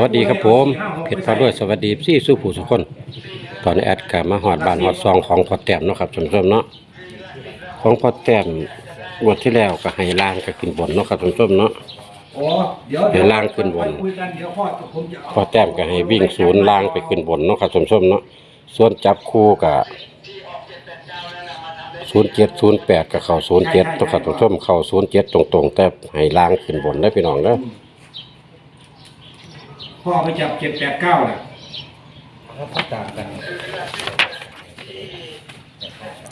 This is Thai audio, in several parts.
สวัสดีครับผมเพชรฟ้าด้วยสวัสดีซี่สู้ผู้สุกคน ตอนนี้แอดกลับมาหอดบ้านหอดซองของพอแต้มเนาะครับท่านผู้ชมเนาะของพอแต้มงวดที่แล้วก็ให้ล่างก็ขึ้นบนเนาะครับท่านผู้ชมเนาะอ๋อเดี๋ยวล่างขึ้นบนคุยกันเดี๋ยวพ่อแต้มก็ให้วิ่งศูนย์ล่างไปขึ้นบนเนาะครับท่านผู้ชมเนาะส่วนจับคู่กับศูนย์เจ็ดศูนย์แปดกับเข่าศูนย์เจ็ดตัวครับท่านผู้มเข่าศูนย์เจ็ดตรงๆแต่ให้ล่างขึ้นบนได้พี่น้องเด้อ พ่อไปจับเจ็ดแปดเก้าน่ะต่างกัน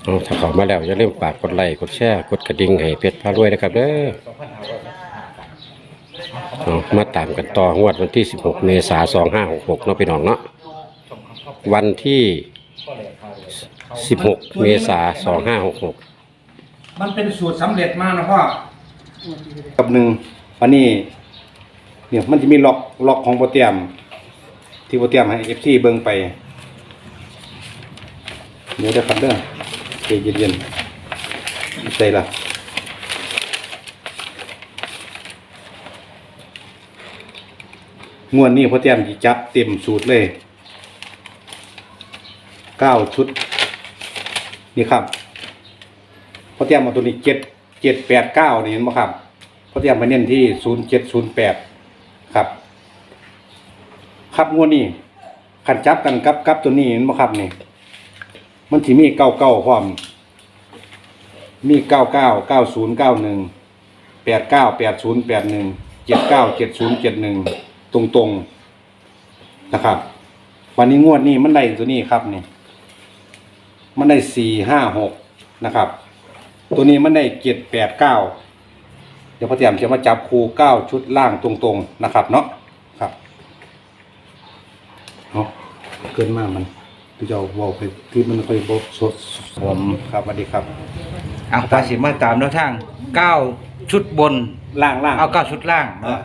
เอาถ้าเข้ามาแล้วอย่าลืมฝากกดไลค์กดแชร์กดกระดิ่งให้เพชรพารวยนะครับเด้อเอามาตามกันต่องวดวันที่ 16 เมษายน2566เนาะพี่น้องเนาะวันที่ 16 เมษายน2566 มันเป็นสูตรสำเร็จมานะพ่อกับหนึ่งอันนี้ เนี่ยมันจะมีล็อกล็อกของโปรเตียม ที่โปรเตียมให้เอฟซีเบิ่งไป เดี๋ยวจะคันเด้อใจเย็นๆใจละงวดนี้โปรเตียมจะจับเต็มสูตรเลยเก้าชุด นี่ครับพอเตียมมาตัวนี้เจ็ดเจ็ดแปดเก้านี่เห็นไหมครับพอเตียมมาเน้นที่ศูนย์เจ็ดศูนย์แปด ครับ ครับงวดนี้ขันจับกันกับกับตัวนี้เห็นไหมครับนี่มันที่มีเก้าเก้าความ มีเก้าเก้าเก้าศูนย์เก้าหนึ่งแปดเก้าแปดศูนย์แปดหนึ่งเจ็ดเก้าเจ็ดศูนย์เจ็ดหนึ่งตรงตรงๆนะครับ วันนี้งวดนี้มันได้ตัวนี้ครับนี่มันได้สี่ห้าหกนะครับ ตัวนี้มันได้เจ็ดแปดเก้า เดี๋ยวพอเตรียมจะมาจับคูเก้าชุดล่างตรงๆนะครับ เนาะครับเอาเกินมากมันที่จะเอาเวอลไปที่มันค่อยบสดผมครับสวัสดีครับเอาภาษีมาตามแนวทางเก้าชุดบนล่างล่างเอาเก้าชุดล่างเออ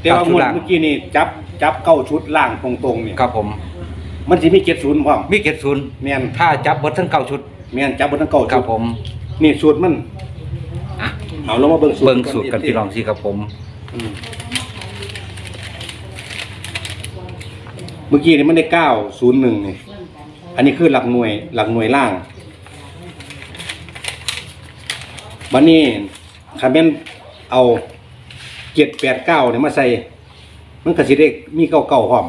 แต่ว่าเก้าชุงดวดล่างเมื่อกี้นี่จับจับเก้าชุดล่างตรงๆเนี่ยครับผม มันจะมีเจ็ดศูนย์พร้อมมีเกตศูนย์เมียนถ้าจับเบิดทั้งเก้าชุด เมียนจับบนทั้งเก้าคชุรัดบผม นี่สูตรมัน เอาเรามาเบิ่งสูตรเบิ่งสูตรกันพี่น้องสิครับผม อืมเมื่อกี้นี่มันได้เก้าศูนย์หนึ่งนี่ อันนี้คือหลักหน่วย หลักหน่วยล่างวันนี้คาเมนเอาเจ็ดแปดเก้าเนี่ยมาใส่ มันก็สิได้มีเก้าเก้าพร้อม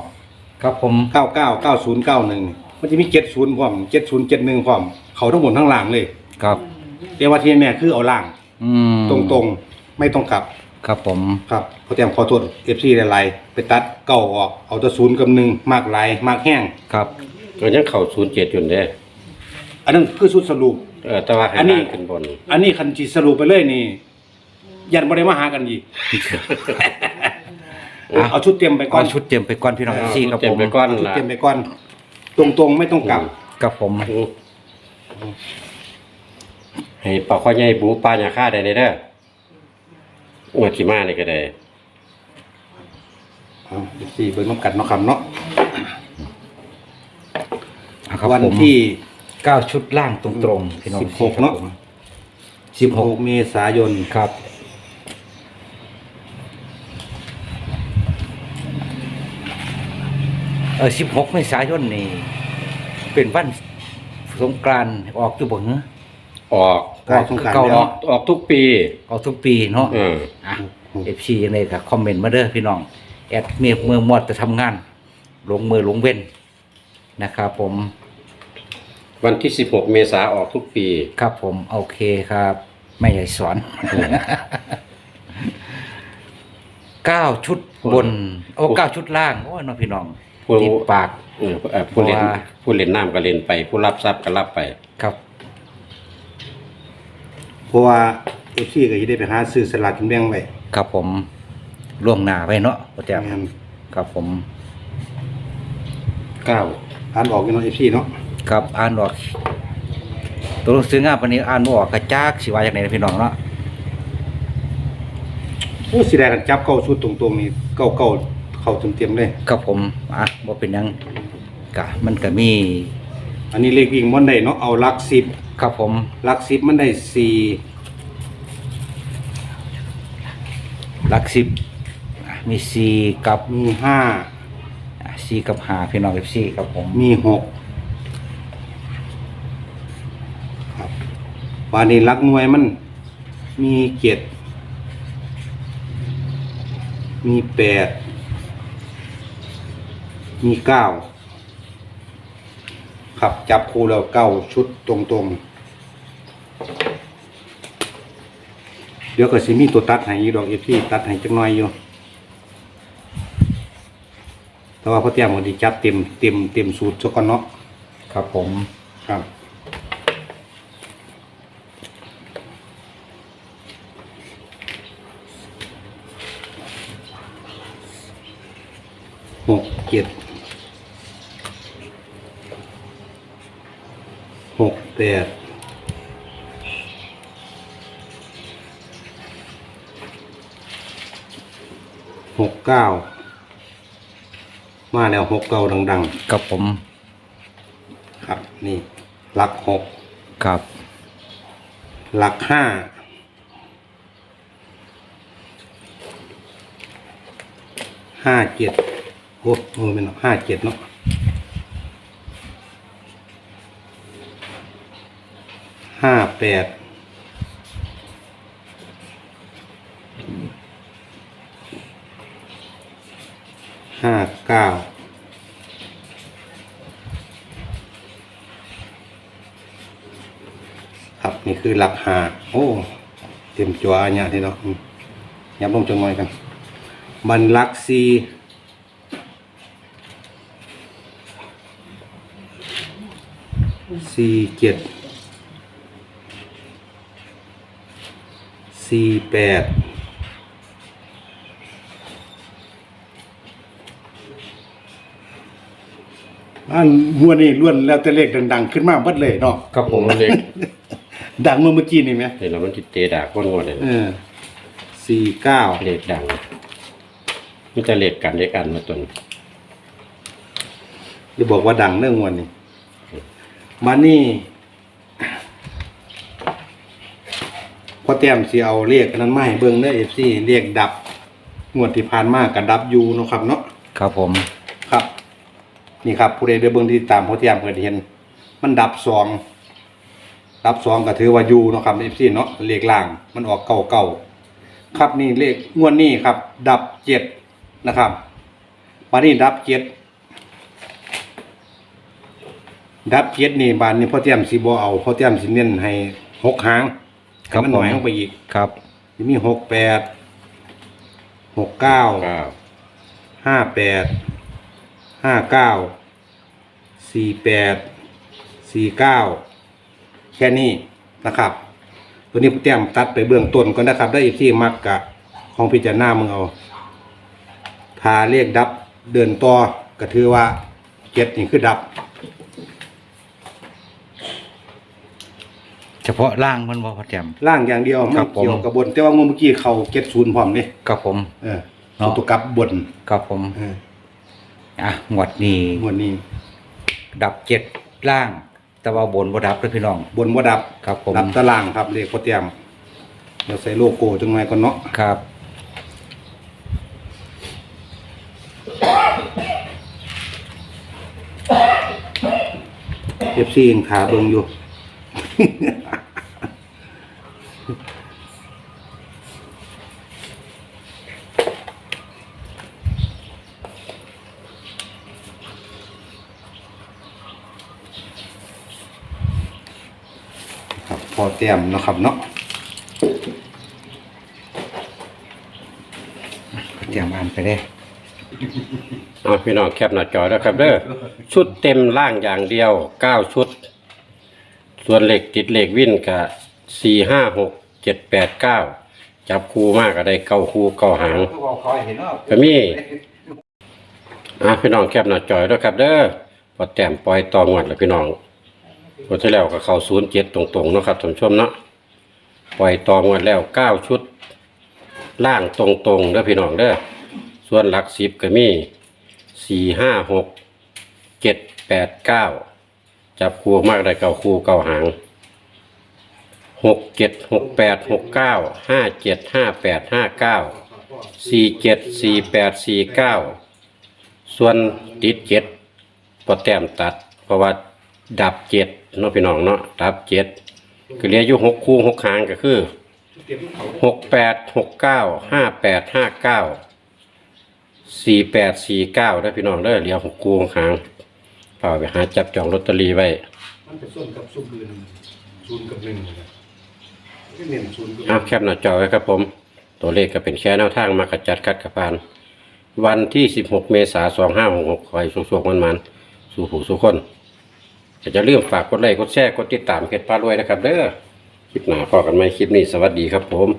ครับผม เก้าเก้าเก้าศูนย์เก้าหนึ่งมันจะมีเจ็ดศูนย์พร้อมเจ็ดศูนย์เจ็ดหนึ่งพร้อม เขาทั้งหมดทั้งล่างเลย ครับ แต่ว่าที่แน่คือเอาล่าง อืมตรงๆ ไม่ต้องกลับครับผม ครับพอเตรียมขอโทษเอฟซีหลายๆไปตัดเก้าออกเอาแตัวศูนย์กับหนึ่งมากหลายมากแห้ง ครับ ก็ยังเข่า07อยู่เด้ออันนั้นคือสุดสรุป เออแต่ว่าให้อันนี้ ล่างขึ้นบน อันนี้คันจีสรุปไปเลยนี่ ยันบ่ได้มาหากันอีกเอาชุดเตรียมไปก่อเอานชุดเตรียมไปก่อนพี่น้องสิครับเต็มผมไปก้อนเอาชุดละเตรียมไปก่อน ตรงๆ ไม่ต้องกลับ ครับผม ให้ปลาข้อใหญ่บูปลาหยาค่าได้เลยเด้องวดที่มานี่ก็ได้เอาสี่เบิ้งน้ำกัดเนาะครับเนาะเอาครับวันผมที่เก้าชุดล่างตรงๆพี่น้องสิบหกเนาะสิบหก16เมษายนครับ เออสิบหกเมษายนนี่เป็นวันสงกรานต์ออกอยู่บ่เหรอ ออกใกล้สงกรานต์เก้าอแล้อวกออกทุกปีออกทุกปีเนาะ เออ อะเอฟซียังไงก็คอมเมนต์มาเด้อพี่น้อง แอดเมียเมื่อมอดจะทำงาน ลงมือลงเว้นนะครับผม วันที่ 16 เมษาออกทุกปี ครับผมโอเคครับ ไม่ใหญ่สอน เก้าชุดบน โอ้เก้าชุดล่าง โอ้ยน้องพี่น้องผู้ ติดปาก เออเอ่อผู้เล่นว่า ผู้เล่นน้ำก็เล่นไป ผู้รับทรัพย์ก็รับไป ครับ เพราะว่าเอฟซีก็จะได้ไปหาซื้อสลากกินแบ่งไว้ครับผมล่วงหน้าไว้เนาะพ่อแจ๊บแม่นครับผมเก้าอ่านออกอยู่เนาะเอฟซีเนาะครับอ่านออก ตัวหนังสืองานวันนี้อ่านบ่ออกกระจากสิว่าอย่างไรนะพี่น้องเนาะโอ้สิได้กันจับเก้าชุดตรงๆนี่เก้าเก้าเข้าเต็มๆเลย ครับผมอะบ่เป็นหยังกะมันก็มี อันนี้เลขวิ่งมันได้เนาะเอาหลักสิบครับผมหลักสิบมันได้สี่หลักสิบอะมีสี่กับมีห้าสี่กับหาพี่น้องเอฟซีครับผมมีหกครับวานี้รักหน่วยมัน มีเจ็ดมีแปดมีเก้า ครับจับคู่แล้วเก้าชุดตรงๆ เดี๋ยวก็สิมีตัวตัดให้อยู่ดอกเอฟซีตัดให้จักหน่อยอยู่ แต่ว่าพอเตรียมก็ดีจับเต็มเต็มเต็มสูตรซะก่อนเนาะครับผมครับ หกเจ็ดหก แปดหกเก้ามาแล้วหกเก้าดังครับผมๆ ครับ นี่หลักหกครับหลักห้าห้าเจ็ดโอ้โหเป็นหรอกห้าเจ็ดเนาะ ห้าแปดห้าเก้าครับนี่คือหลักหาโอ้เต็มจัวเนี่ยที่เนาะยับลงจังหน่อยกัน มันลักซีสี่เจ็ด สี่แปดอันหัวนี่ล้วนแล้วแต่เลขดังๆ ขึ้นมาเบัดเลยเนาะครับผมเล็กดังเมื่อเมื่อกี้นี่ไหมเห็นแล้วมันติดเตะดากก้นงวดเลยเออสี่เก้าเล็กดังมีแต่เล็กกันเล็กอันมาตนจะบอกว่าดังเรื่องวันนี้มานี่ พอแต้มสิเอาเรียกนั้นมาให้เบิ่งเด้อเอฟซีเรียกดับงวดที่ผ่านมากับดับอยูเนาะครับเนาะครับผม ครับ นี่ครับผู้ใดได้เบิ่งที่ตามพอแต้มเพิ่นเห็น มันดับสองดับสองก็ถือว่าอยูเนาะครับเอฟซีเนาะเลขล่างมันออกเก่าเก่าๆครับนี่เลขงวดนี้ครับ ดับเจ็ดนะครับมานี่ดับเจ็ดดับเจ็ดนี่บานนี้พ่อเตรียมสิบ่เอาพ่อเตรียมสิเน้นให้หกหาง ครับให้มันหน่อยผม ลงไปอีกครับสิมีหกแปดหกเก้าเก้าห้าแปดห้าเก้าสี่แปดสี่เก้าแค่นี้นะครับ ตัวนี้พ่อเตรียมตัดไปเบื้องต้นก็นะครับ ได้อีกที่มักกะของพิจารณามึงเอาทาเรียกดับเดินต่อก็ถือว่าเจ็ดนี่คือดับ เฉพาะล่างมันบ่พอแจม ล่างอย่างเดียวไม่ครับผม เกี่ยวกับบน แต่ว่าเมื่อกี้เขาเก็ตศูนย์พร้อมนี่ครับผม เออเนาะตัวกลับบนครับผม เอออะงวดนี้งวดนี้ดับเจ็ดล่าง แต่ว่าบนบ่ดับเลยพี่น้องบนว่าดับครับผมดับตารางครับเลขโปรเตรียมเดี๋ยวใส่โลโก้จังไงก่อนเนาะครับ เอฟซียังขาเบิงอยู่ ครับ พอเตรียมเนาะครับเนาะพอแจมอ่านไปได้เอาพี่น้องแคปหน้าจอแล้วครับเด้อชุดเต็มล่างอย่างเดียวเก้าชุด ส่วนเหล็กติดเหล็กวิ่นกับสี่ห้าหกเจ็ดแปดเก้าจับคู่มากก็ได้เก้าคู่เก้าหางก็มีอะพี่น้องแคปหน้าจอยด้วยครับเด้อพอแต้มปล่อยต่องวดแล้วพี่น้อง งวดที่แล้วก็เข้าศูนย์เจ็ดตรงๆเนาะครับท่านผู้ชมเนาะปล่อยตองวดแล้วเก้าชุด ล่างตรงๆเด้อพี่น้องเด้อส่วนหลักสิบก็มีสี่ห้าหกเจ็ดแปดเก้าจับคู่มากได้เก้าคู่เก้าหางหกเจ็ดหกแปดหกเก้าห้าเจ็ดห้าแปดห้าเก้าสี่เจ็ดสี่แปดสี่เก้าส่วนติดเจ็ดพอแต้มตัด เพราะว่า ดับเจ็ดเนาะพี่น้องเนาะดับเจ็ดก็เหลืออยู่หกคู่หกหางก็คือหกแปดหกเก้าห้าแปดห้าเก้าสี่แปดสี่เก้าได้อพี่น้องเด้อเหลือหกคู่หกหางเปล่าไปหาจับจองลอตเตอรี่ไว้มันจะส่วนกับซุปอื่นศูนย์กับหนึ่งนะครับก็เน้นศูนย์กับเอาแคปหน้าจอไว้ครับผม ตัวเลขก็เป็นแค่แนวทางมากระจัดคัดกระพาน วันที่ 16 เมษายน2566คอยสุกๆมันๆสู่ผู้สู่คน ก็จะเริ่าลืมฝากกดไลค์กดแชร์กดติดตามเพจป้ารวยนะครับเด้อคลิปหน้าพอกันไหมคลิปนี้สวัสดีครับผม